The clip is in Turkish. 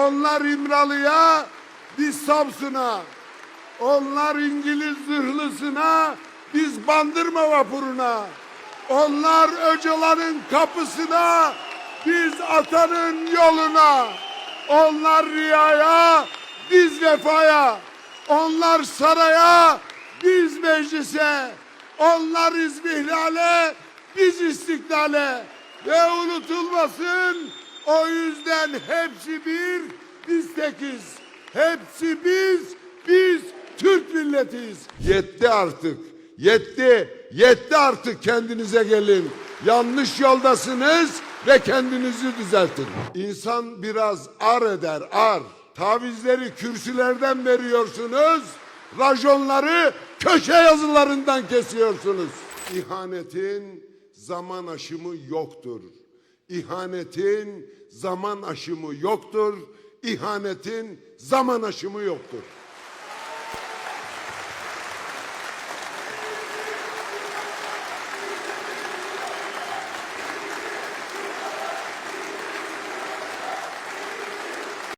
Onlar İmralı'ya, biz Samsun'a. Onlar İngiliz zırhlısına, biz Bandırma vapuruna. Onlar Öcalan'ın kapısına, biz atanın yoluna. Onlar riyaya, biz vefaya. Onlar saraya, biz meclise. Onlar izmihlale, biz istiklale. Ve unutulmasın o yüzden hepsi bir, biz tekiz. Hepsi biz, biz Türk milletiyiz. Yetti artık. Yetti. Yetti artık kendinize gelin. Yanlış yoldasınız ve kendinizi düzeltin. İnsan biraz ar eder, ar. Tavizleri kürsülerden veriyorsunuz. Rajonları köşe yazılarından kesiyorsunuz. İhanetin zaman aşımı yoktur. İhanetin zaman aşımı yoktur. İhanetin zaman aşımı yoktur.